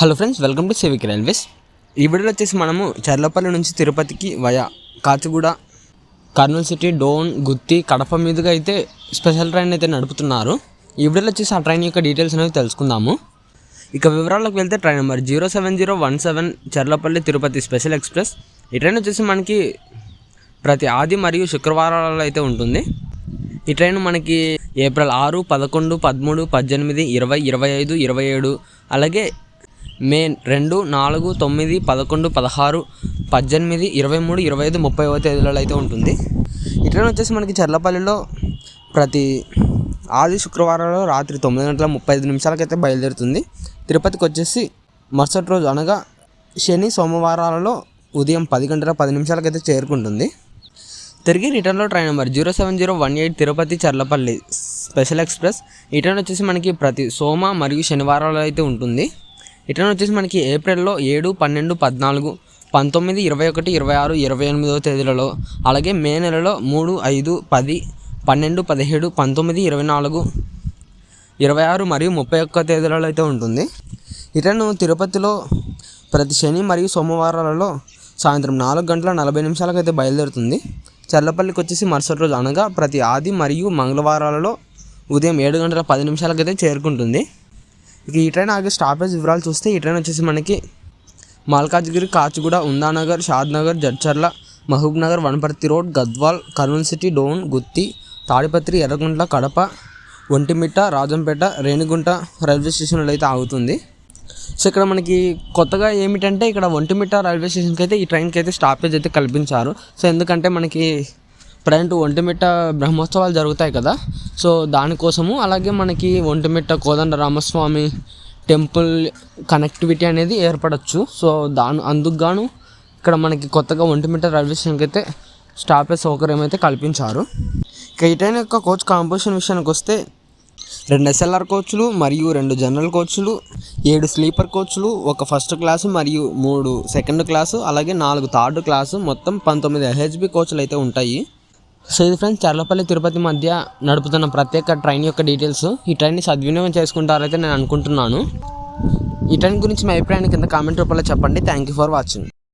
Hello friends welcome to Civic Railways. ఈ వీడియోలో వచ్చేసి మనము చర్లపల్లి నుంచి తిరుపతికి వయా కాచిగూడ కర్నూలు సిటీ డోన్ గుత్తి కడప మీదుగా అయితే స్పెషల్ ట్రైన్ అయితే నడుపుతున్నారు. ఈ వీడియోలో వచ్చేసి ఆ ట్రైన్ యొక్క డీటెయిల్స్ అనేవి తెలుసుకుందాము. ఇక వివరాలకు వెళ్తే train number zero seven zero one seven Charlapalli Tirupati special express. ఈ ట్రైన్ వచ్చేసి మనకి ప్రతి ఆది మరియు శుక్రవారాలలో అయితే ఉంటుంది. ఈ ట్రైన్ మనకి ఏప్రిల్ ఆరు పదకొండు పదమూడు పద్దెనిమిది ఇరవై ఇరవై ఐదు ఇరవై ఏడు అలాగే మే రెండు నాలుగు తొమ్మిది పదకొండు పదహారు పద్దెనిమిది ఇరవై మూడు ఇరవై ఐదు ముప్పై తేదీలలో అయితే ఉంటుంది. ఈ ట్రైన్ వచ్చేసి మనకి చర్లపల్లిలో ప్రతి ఆది శుక్రవారంలో రాత్రి తొమ్మిది గంటల ముప్పై ఐదు నిమిషాలకైతే బయలుదేరుతుంది. తిరుపతికి వచ్చేసి మరుసటి రోజు అనగా శని సోమవారాలలో ఉదయం పది గంటల పది నిమిషాలకైతే చేరుకుంటుంది. తిరిగి రిటర్న్లో train number zero seven zero one eight Tirupati Charlapalli special express. Return వచ్చేసి మనకి ప్రతి సోమ మరియు శనివారాలు అయితే ఉంటుంది. రిటర్న్ వచ్చేసి మనకి ఏప్రిల్లో ఏడు పన్నెండు పద్నాలుగు పంతొమ్మిది ఇరవై ఒకటి ఇరవై ఆరు ఇరవై ఎనిమిదవ తేదీలలో అలాగే మే నెలలో మూడు ఐదు పది పన్నెండు పదిహేడు పంతొమ్మిది ఇరవై నాలుగు ఇరవై ఆరు మరియు ముప్పై ఒక్క తేదీలలో అయితే ఉంటుంది. రిటర్న్ తిరుపతిలో ప్రతి శని మరియు సోమవారాలలో సాయంత్రం నాలుగు గంటల నలభై నిమిషాలకు అయితే బయలుదేరుతుంది. చర్లపల్లికి వచ్చేసి మరుసటి రోజు అనగా ప్రతి ఆది మరియు మంగళవారాలలో ఉదయం ఏడు గంటల పది నిమిషాలకు అయితే చేరుకుంటుంది. ఇక ఈ ట్రైన్ ఆగే స్టాపేజ్ వివరాలు చూస్తే ఈ ట్రైన్ వచ్చేసి మనకి Malkajgiri Kacheguda Umdanagar Shadnagar Jadcherla Mahbub Nagar Wanaparthy road Gadwal Kurnool city Dhone Gooty Tadipatri Yerraguntla Kadapa Ontimitta Rajampet Renigunta railway స్టేషన్లో అయితే ఆగుతుంది. సో ఇక్కడ మనకి కొత్తగా ఏమిటంటే ఇక్కడ ఒంటిమిట్ట రైల్వే స్టేషన్కి అయితే ఈ ట్రైన్కి అయితే స్టాపేజ్ అయితే కల్పించారు. సో ఎందుకంటే మనకి ప్రజెంట్ ఒంటిమిట్ట బ్రహ్మోత్సవాలు జరుగుతాయి కదా. సో దానికోసము అలాగే మనకి ఒంటిమిట్ట కోదండ రామస్వామి టెంపుల్ కనెక్టివిటీ అనేది ఏర్పడచ్చు. సో దాని అందుకు గాను ఇక్కడ మనకి కొత్తగా ఒంటిమిట్ట రైల్వే స్టేషన్కి అయితే స్టాపేజ్ సౌకర్యం అయితే కల్పించారు. ఇక ఈ యొక్క కోచ్ కాంపోజిషన్ విషయానికి వస్తే రెండు ఎస్ఎల్ఆర్ కోచ్లు మరియు రెండు జనరల్ కోచ్లు ఏడు స్లీపర్ కోచ్లు ఒక ఫస్ట్ క్లాసు మరియు మూడు సెకండ్ క్లాసు అలాగే నాలుగు థర్డ్ క్లాసు మొత్తం పంతొమ్మిది ఎల్హెచ్బి కోచ్లు అయితే ఉంటాయి. సో ఇది ఫ్రెండ్స్ చర్లపల్లి తిరుపతి మధ్య నడుపుతున్న ప్రత్యేక ట్రైన్ యొక్క డీటెయిల్స్. ఈ ట్రైన్ని సద్వినియోగం చేసుకుంటారైతే నేను అనుకుంటున్నాను. ఈ ట్రైన్ గురించి మీ అభిప్రాయాన్ని కింద కామెంట్ రూపంలో చెప్పండి. Thank you for watching